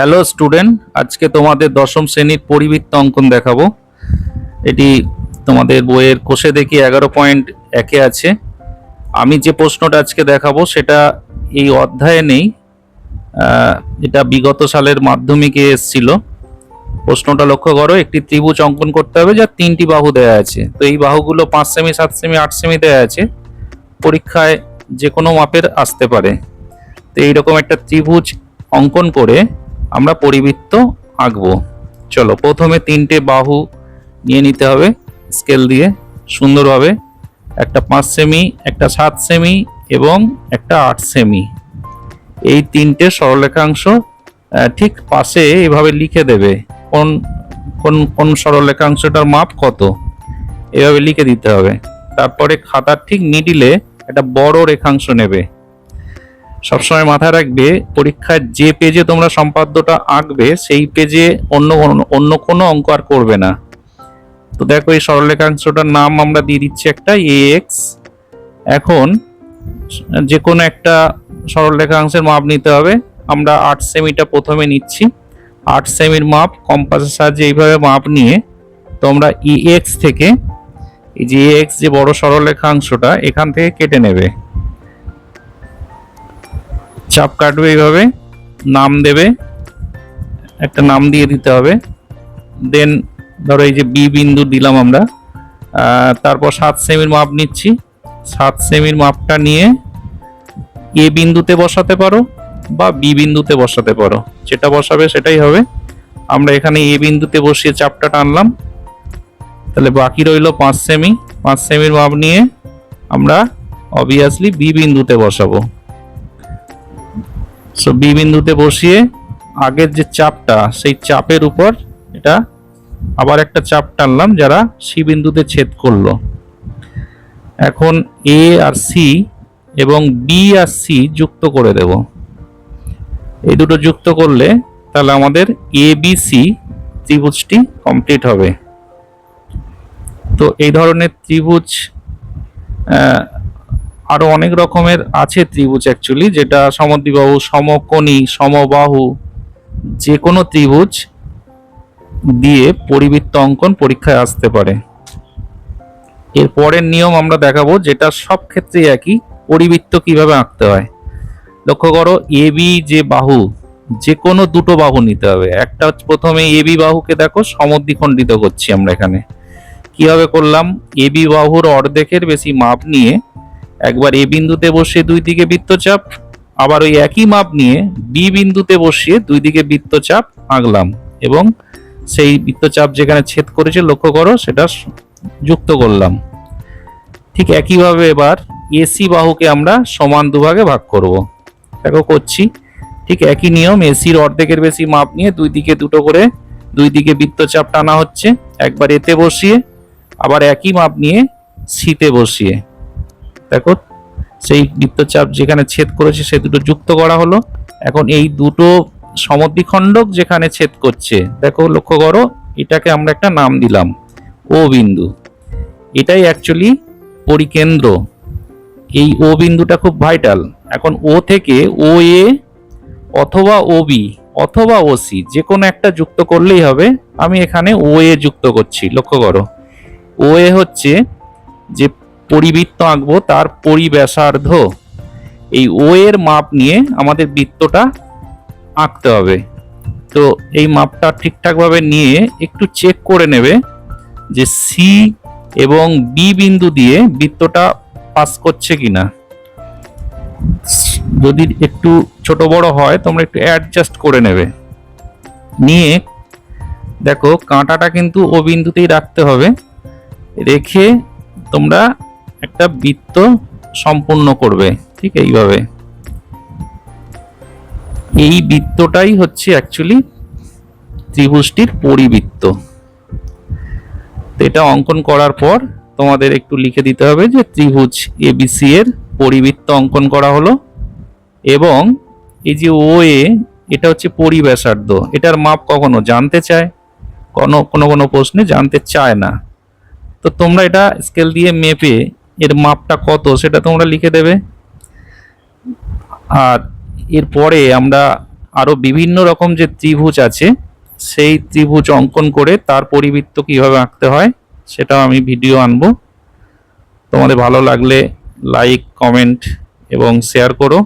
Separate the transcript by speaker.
Speaker 1: Hello student, আজকে তোমাদের দশম শ্রেণির পরিবৃত্ত অঙ্কন দেখাবো। এটি তোমাদের বইয়ের কোষে দেখি এগারো পয়েন্ট একে আছে। আমি যে প্রশ্নটা আজকে দেখাবো সেটা এই অধ্যায়ে নেই। এটা বিগত সালের মাধ্যমিকে এসেছিল। প্রশ্নটা লক্ষ্য করো, একটি ত্রিভুজ অঙ্কন করতে হবে, যার তিনটি বাহু দেয়া আছে। তো এই বাহুগুলো পাঁচ সেমি, সাত সেমি, আট সেমি দেয়া আছে। পরীক্ষায় যে কোনো মাপের আসতে পারে। তো এইরকম একটা ত্রিভুজ অঙ্কন করে আমরা পরিবৃত্ত আঁকবো। চলো, প্রথমে তিনটে বাহু নিয়ে নিতে হবে, স্কেল দিয়ে। সুন্দরভাবে একটা পাঁচ সেমি, একটা সাত সেমি এবং একটা আট সেমি। এই তিনটে সরলরেখাংশ ঠিক পাশে এভাবে লিখে দেবে, কোন কোন কোন সরলরেখাংশটার মাপ কত? এভাবে লিখে দিতে হবে। তারপরে খাতার ঠিক মিডিলে একটা বড় রেখাংশ নেবে। সবসময় মাথায় রাখবে পরীক্ষায় যে পেজে তোমরা সম্পাদ্যটা আঁকবে, সেই পেজে অন্য অন্য কোনো অঙ্ক আর করবে না। তো দেখো এই সরলরেখাংশটার নাম আমরা দিয়ে দিচ্ছি একটা এ এক্স এখন যে কোনো একটা সরলরেখাংশের মাপ নিতে হবে। আমরা আট সেমিটা প্রথমে নিচ্ছি। আট সেমির মাপ কম্পাসের সাহায্যে এইভাবে মাপ নিয়ে তোমরা ই এক্স থেকে, এই যে এক্স যে বড় সরলরেখাংশটা, এখান থেকে কেটে নেবে। চাপ কাটবে এইভাবে, নাম দেবে, একটা নাম দিয়ে দিতে হবে। দেন ধরো এই যে বি বিন্দু দিলাম আমরা তারপর সাত সেমির মাপ নিচ্ছি। সাত সেমির মাপটা নিয়ে এ বিন্দুতে বসাতে পারো বা বি বিন্দুতে বসাতে পারো। যেটা বসাবে সেটাই হবে। আমরা এখানে এ বিন্দুতে বসিয়ে চাপটা টানলাম। তাহলে বাকি রইল পাঁচ সেমি। পাঁচ সেমির মাপ নিয়ে আমরা অবভিয়াসলি বি বিন্দুতে বসাবো। সো বি বিন্দুতে বসিয়ে আগের যে চাপটা, সেই চাপের উপর এটা আবার একটা চাপ টানলাম যারা সি বিন্দুতে ছেদ করল। এখন এ আর সি এবং বি আর সি যুক্ত করে দেব। এই দুটো যুক্ত করলে তাহলে আমাদের এ, বি, সি ত্রিভুজটি কমপ্লিট হবে। তো এই ধরনের ত্রিভুজ আহ, আরও অনেক রকমের আছে ত্রিভুজ অ্যাকচুয়ালি যেটা সমদ্বিবাহু সমকোণী সমবাহু যে কোনো ত্রিভুজ দিয়ে পরিবৃত্ত অঙ্কন পরীক্ষায় আসতে পারে। এর পরের নিয়ম আমরা দেখাবো যেটা সব ক্ষেত্রেই একই পরিবৃত্ত কীভাবে আঁকতে হয়। লক্ষ্য করো এ বি যে বাহু যে কোনো দুটো বাহু নিতে হবে। একটা প্রথমে এ বি বাহুকে দেখো সমদ্বিখণ্ডিত করছি আমরা এখানে। কীভাবে করলাম? এ বি বাহুর অর্ধেকের বেশি মাপ নিয়ে একবার এ বিন্দুতে বসিয়ে দুই দিকে বৃত্তচাপ, আবার ওই একই মাপ নিয়ে বি বিন্দুতে বসিয়ে দুই দিকে বৃত্তচাপ আঁকলাম এবং সেই বৃত্তচাপ যেখানে ছেদ করেছে, লক্ষ্য করো, সেটা যুক্ত করলাম। ঠিক একইভাবে এবার এসি বাহুকে আমরা সমান দুভাগে ভাগ করব। দেখো করছি, ঠিক একই নিয়ম এসির অর্ধেকের বেশি মাপ নিয়ে দুই দিকে দুটো করে দুই দিকে বৃত্তচাপ টানা হচ্ছে, একবার এতে বসিয়ে, আবার একই মাপ নিয়ে সিতে বসিয়ে। দেখো, সেই বৃত্তচাপ যেখানে ছেদ করেছে সে দুটো যুক্ত করা হলো। এখন এই দুটো সমদ্বিখণ্ডক যেখানে ছেদ করছে, দেখো লক্ষ্য করো, এটাকে আমরা একটা নাম দিলাম, ও বিন্দু। এটাই অ্যাকচুয়ালি পরিকেন্দ্র। এই ও বিন্দুটা খুব ভাইটাল এখন ও থেকে ও এ অথবা ও বি অথবা ও সি, যে কোনো একটা যুক্ত করলেই হবে। আমি এখানে ও এ যুক্ত করছি, লক্ষ্য করো। ও এ হচ্ছে যে পরিবৃত্ত আঁকবো, তার পরিব্যাসার্ধ। এই ও এর মাপ নিয়ে আমাদের বৃত্তটা আঁকতে হবে। তো এই মাপটা ঠিকঠাকভাবে নিয়ে একটু চেক করে নেবে যে সি এবং বি বিন্দু দিয়ে বৃত্তটা পাস করছে কিনা। যদি একটু ছোট বড় হয়, তোমরা একটু অ্যাডজাস্ট করে নেবে। নিয়ে দেখো, কাঁটাটা কিন্তু ও বিন্দুতেই রাখতে হবে। রেখে তোমরা একটা বৃত্ত সম্পূর্ণ করবে, ঠিক এইভাবে। এই বৃত্তটাই হচ্ছে অ্যাকচুয়ালি ত্রিভুজটির পরিবৃত্ত। তো এটা অঙ্কন করার পর তোমাদের একটু লিখে দিতে হবে যে ত্রিভুজ এবিসি এর পরিবৃত্ত অঙ্কন করা হলো এবং এই যে ও এ, এটা হচ্ছে পরিব্যাসার্ধ। এটার মাপ কখনো জানতে চায়, কোনো কোনো কোনো প্রশ্নে জানতে চায় না। তো তোমরা এটা স্কেল দিয়ে মেপে এর মাপটা কত সেটা তোমরা লিখে দেবে। আর এরপরে আমরা আরও বিভিন্ন রকম যে ত্রিভুজ আছে, সেই ত্রিভুজ অঙ্কন করে তার পরিবৃত্ত কীভাবে আঁকতে হয় সেটাও আমি ভিডিও আনব। তোমাদের ভালো লাগলে লাইক কমেন্ট এবং শেয়ার করো।